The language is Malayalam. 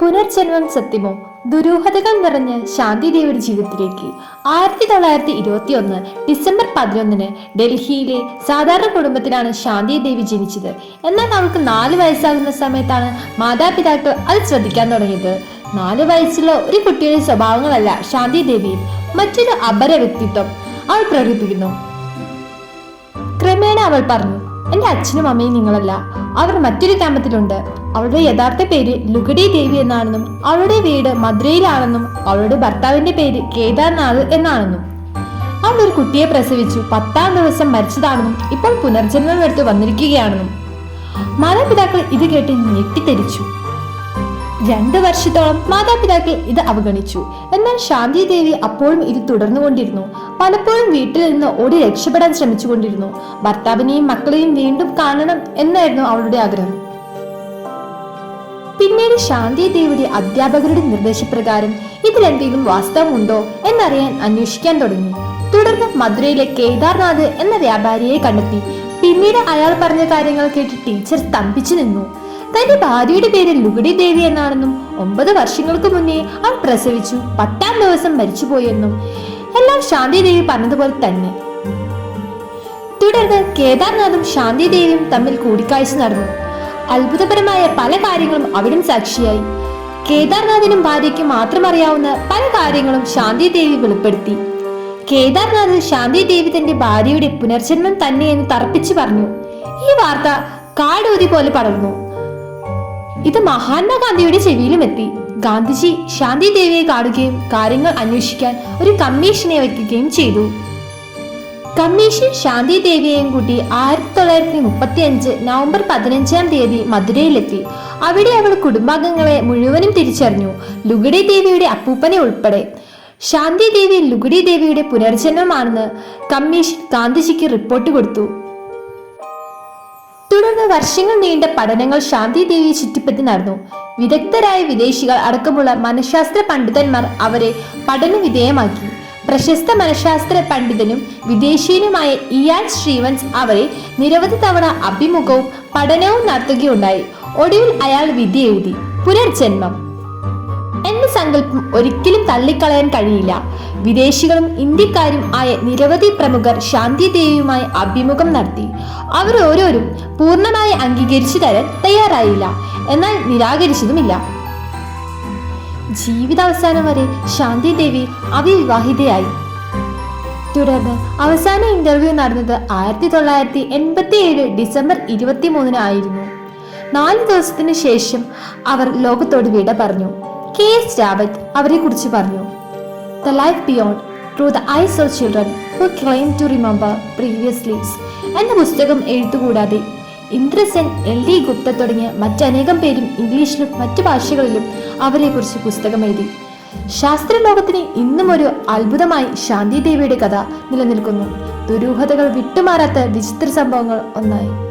പുനർജന്മം സത്യമോ? ദുരൂഹതകൾ നിറഞ്ഞ ശാന്തിദേവിയുടെ ജീവിതത്തിലേക്ക്. ആയിരത്തി തൊള്ളായിരത്തി ഇരുപത്തി ഒന്ന് ഡിസംബർ പതിനൊന്നിന് ഡൽഹിയിലെ സാധാരണ കുടുംബത്തിലാണ് ശാന്തി ദേവി ജനിച്ചത്. എന്നാൽ അവൾക്ക് നാല് വയസ്സാകുന്ന സമയത്താണ് മാതാപിതാക്കൾ അത് ശ്രദ്ധിക്കാൻ തുടങ്ങിയത്. നാല് വയസ്സുള്ള ഒരു കുട്ടിയുടെ സ്വഭാവങ്ങളല്ല ശാന്തി ദേവിയിൽ മറ്റൊരു അപര വ്യക്തിത്വം അവൾ പ്രകടിപ്പിക്കുന്നു. ക്രമേണ അവൾ പറഞ്ഞു എന്റെ അച്ഛനും അമ്മയും നിങ്ങളല്ല. അവർ മറ്റൊരു ഗ്രാമത്തിലുണ്ട്. അവളുടെ യഥാർത്ഥ പേര് ലുഗഡി ദേവി എന്നാണെന്നും അവളുടെ വീട് മധുരയിലാണെന്നും അവളുടെ ഭർത്താവിന്റെ പേര് കേദാർനാഥ് എന്നാണെന്നും. അവൾ ഒരു കുട്ടിയെ പ്രസവിച്ചു. പത്താം ദിവസം മരിച്ചതാണെന്നും ഇപ്പോൾ പുനർജന്മം എടുത്ത് വന്നിരിക്കുകയാണെന്നും. മാതാപിതാക്കൾ ഇത് കേട്ട് ഞെട്ടിത്തെരിച്ചു. രണ്ടു വർഷത്തോളം മാതാപിതാക്കൾ ഇത് അവഗണിച്ചു. എന്നാൽ ശാന്തി ദേവി അപ്പോഴും ഇത് തുടർന്നുകൊണ്ടിരുന്നു. പലപ്പോഴും വീട്ടിൽ നിന്ന് ഓടി രക്ഷപ്പെടാൻ ശ്രമിച്ചുകൊണ്ടിരുന്നു. ഭർത്താവിനെയും മക്കളെയും വീണ്ടും കാണണം എന്നായിരുന്നു അവളുടെ ആഗ്രഹം. പിന്നീട് ശാന്തി ദേവിയുടെ അധ്യാപകരുടെ നിർദ്ദേശപ്രകാരം ഇതിലെന്തെങ്കിലും വാസ്തവമുണ്ടോ എന്നറിയാൻ അന്വേഷിക്കാൻ തുടങ്ങി. തുടർന്ന് മധുരയിലെ കേദാർനാഥ് എന്ന വ്യാപാരിയെ കണ്ടെത്തി. പിന്നീട് അയാൾ പറഞ്ഞ കാര്യങ്ങൾ കേട്ട് ടീച്ചർ സ്തംഭിച്ചു നിന്നു. തന്റെ ഭാര്യയുടെ പേര് ലുഗുഡി ദേവി എന്നാണെന്നും ഒമ്പത് വർഷങ്ങൾക്ക് മുന്നേ അവൾ പ്രസവിച്ചു. പത്താം ദിവസം മരിച്ചുപോയെന്നും എല്ലാം ശാന്തിദേവി പറഞ്ഞതുപോലെ തന്നെ. തുടർന്ന് കേദാർനാഥും ശാന്തിദേവിയും തമ്മിൽ കൂടിക്കാഴ്ച നടന്നു. അത്ഭുതപരമായ പല കാര്യങ്ങളും അവിടും സാക്ഷിയായി. കേദാർനാഥിനും ഭാര്യയ്ക്കും മാത്രം അറിയാവുന്ന പല കാര്യങ്ങളും ശാന്തിദേവി വെളിപ്പെടുത്തി. കേദാർനാഥ് ശാന്തിദേവി തന്റെ ഭാര്യയുടെ പുനർജന്മം തന്നെയെന്ന് തർപ്പിച്ചു പറഞ്ഞു. ഈ വാർത്ത കാടൂതി പോലെ പടർന്നു. ഇത് മഹാത്മാഗാന്ധിയുടെ ചെവിയിലും എത്തി. ഗാന്ധിജി ശാന്തി ദേവിയെ കാണുകയും കാര്യങ്ങൾ അന്വേഷിക്കാൻ ഒരു കമ്മീഷനെ വയ്ക്കുകയും ചെയ്തു. കമ്മീഷൻ ശാന്തി ദേവിയെയും കൂട്ടി ആയിരത്തി തൊള്ളായിരത്തി മുപ്പത്തി അഞ്ച് നവംബർ പതിനഞ്ചാം തീയതി മധുരയിലെത്തി. അവിടെ അവൾ കുടുംബാംഗങ്ങളെ മുഴുവനും തിരിച്ചറിഞ്ഞു. ലുഗഡി ദേവിയുടെ അപ്പൂപ്പനെ ഉൾപ്പെടെ. ശാന്തി ദേവി ലുഗഡി ദേവിയുടെ പുനർജന്മമാണെന്ന് കമ്മീഷൻ ഗാന്ധിജിക്ക് റിപ്പോർട്ട് കൊടുത്തു. തുടർന്ന് വർഷങ്ങൾ നീണ്ട പഠനങ്ങൾ ശാന്തി ദേവിയെ ചുറ്റിപ്പറ്റി നടന്നു. വിദഗ്ധരായ വിദേശികൾ അടക്കമുള്ള മനഃശാസ്ത്ര പണ്ഡിതന്മാർ അവരെ പഠന വിധേയമാക്കി പ്രശസ്ത മനഃശാസ്ത്ര പണ്ഡിതനും വിദേശീയനുമായ ഇയാൻ ശ്രീവൻസ് അവരെ നിരവധി തവണ അഭിമുഖവും പഠനവും നടത്തുകയുണ്ടായി. ഒടുവിൽ അയാൾ വിധി എഴുതി. പുനർജന്മം. എന്ന സങ്കല്പം ഒരിക്കലും തള്ളിക്കളയാൻ കഴിയില്ല. വിദേശികളും ഇന്ത്യക്കാരും ആയ നിരവധി പ്രമുഖർ ശാന്തിദേവിയുമായി അഭിമുഖം നടത്തി. അവർ ഓരോരും പൂർണമായി അംഗീകരിച്ചു തരാൻ തയ്യാറായില്ല. എന്നാൽ നിരാകരിച്ചതുമില്ല. ജീവിതാവസാനം വരെ ശാന്തിദേവി അവിവാഹിതയായി. തുടർന്ന് അവസാന ഇന്റർവ്യൂ നടന്നത് ആയിരത്തി തൊള്ളായിരത്തി എൺപത്തി ഏഴ് ഡിസംബർ ഇരുപത്തി മൂന്നിന് ആയിരുന്നു. നാല് ദിവസത്തിന് ശേഷം അവർ ലോകത്തോട് വിട പറഞ്ഞു. കെ എസ് രാവത്ത് അവരെ കുറിച്ച് പറഞ്ഞു. The life beyond through the eyes of children who claim to remember previous lives എന്ന പുസ്തകം എഴുത്തുകൂടാതെ ഇന്ദ്രസെൻ എൽ ഡി ഗുപ്ത തുടങ്ങിയ മറ്റനേകം പേരും ഇംഗ്ലീഷിലും മറ്റു ഭാഷകളിലും അവരെക്കുറിച്ച് പുസ്തകം എഴുതി. ശാസ്ത്ര ലോകത്തിന് ഇന്നും ഒരു അത്ഭുതമായി ശാന്തി ദേവിയുടെ കഥ നിലനിൽക്കുന്നു. ദുരൂഹതകൾ വിട്ടുമാറാത്ത വിചിത്ര സംഭവങ്ങൾ ഒന്നായി.